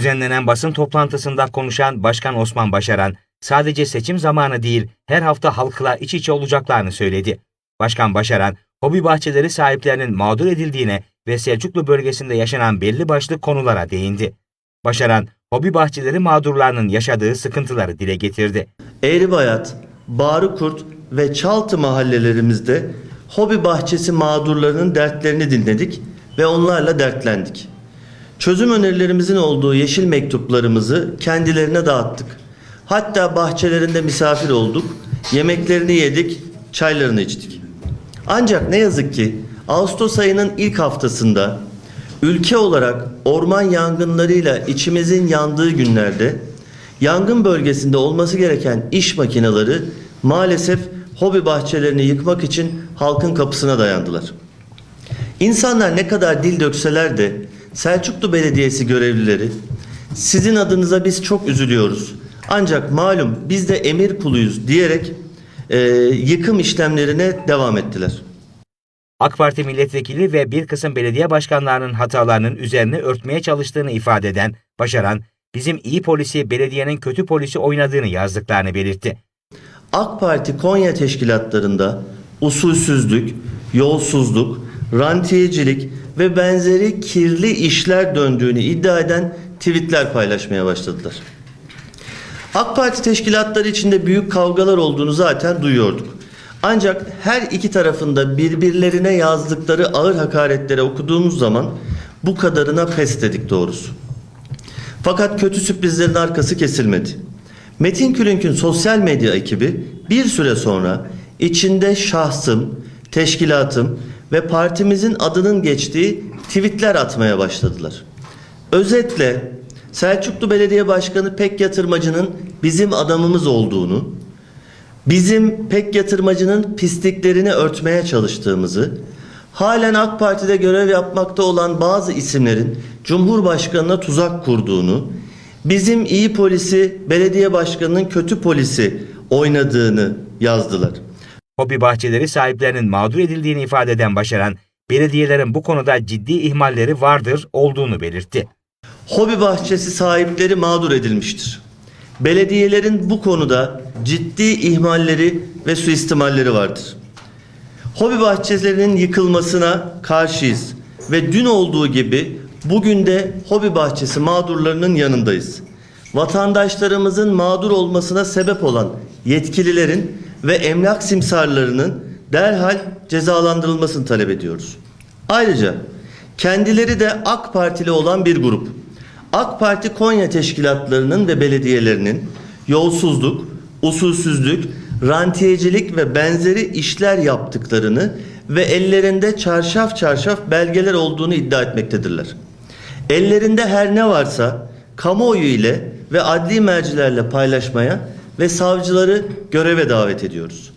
Düzenlenen basın toplantısında konuşan Başkan Osman Başaran, sadece seçim zamanı değil, her hafta halkla iç içe olacaklarını söyledi. Başkan Başaran, hobi bahçeleri sahiplerinin mağdur edildiğine ve Selçuklu bölgesinde yaşanan belli başlı konulara değindi. Başaran, hobi bahçeleri mağdurlarının yaşadığı sıkıntıları dile getirdi. Eğribayat, Bağrıkurt ve Çaltı mahallelerimizde hobi bahçesi mağdurlarının dertlerini dinledik ve onlarla dertlendik. Çözüm önerilerimizin olduğu yeşil mektuplarımızı kendilerine dağıttık. Hatta bahçelerinde misafir olduk, yemeklerini yedik, çaylarını içtik. Ancak ne yazık ki Ağustos ayının ilk haftasında ülke olarak orman yangınlarıyla içimizin yandığı günlerde yangın bölgesinde olması gereken iş makineleri maalesef hobi bahçelerini yıkmak için halkın kapısına dayandılar. İnsanlar ne kadar dil dökseler de Selçuklu Belediyesi görevlileri sizin adınıza biz çok üzülüyoruz. Ancak malum biz de emir kuluyuz diyerek e, yıkım işlemlerine devam ettiler. AK Parti milletvekili ve bir kısım belediye başkanlarının hatalarının üzerine örtmeye çalıştığını ifade eden Başaran, bizim iyi polisi belediyenin kötü polisi oynadığını yazdıklarını belirtti. AK Parti Konya teşkilatlarında usulsüzlük, yolsuzluk, rantiyecilik ve benzeri kirli işler döndüğünü iddia eden tweetler paylaşmaya başladılar. AK Parti teşkilatları içinde büyük kavgalar olduğunu zaten duyuyorduk. Ancak her iki tarafında birbirlerine yazdıkları ağır hakaretleri okuduğumuz zaman bu kadarına pes dedik doğrusu. Fakat kötü sürprizlerin arkası kesilmedi. Metin Külünk'ün sosyal medya ekibi bir süre sonra içinde şahsım, teşkilatım ve partimizin adının geçtiği tweetler atmaya başladılar. Özetle Selçuklu Belediye Başkanı Pek Yatırmacı'nın bizim adamımız olduğunu, bizim pek yatırmacının pisliklerini örtmeye çalıştığımızı, halen AK Parti'de görev yapmakta olan bazı isimlerin Cumhurbaşkanı'na tuzak kurduğunu, bizim iyi polisi belediye başkanının kötü polisi oynadığını yazdılar. Hobi bahçeleri sahiplerinin mağdur edildiğini ifade eden Başaran, belediyelerin bu konuda ciddi ihmalleri vardır olduğunu belirtti. Hobi bahçesi sahipleri mağdur edilmiştir. Belediyelerin bu konuda ciddi ihmalleri ve suistimalleri vardır. Hobi bahçelerinin yıkılmasına karşıyız ve dün olduğu gibi bugün de hobi bahçesi mağdurlarının yanındayız. Vatandaşlarımızın mağdur olmasına sebep olan yetkililerin ve emlak simsarlarının derhal cezalandırılmasını talep ediyoruz. Ayrıca kendileri de AK Partili olan bir grup. AK Parti Konya teşkilatlarının ve belediyelerinin yolsuzluk, usulsüzlük, rantiyecilik ve benzeri işler yaptıklarını ve ellerinde çarşaf çarşaf belgeler olduğunu iddia etmektedirler. Ellerinde her ne varsa kamuoyu ile ve adli mercilerle paylaşmaya ve savcıları göreve davet ediyoruz.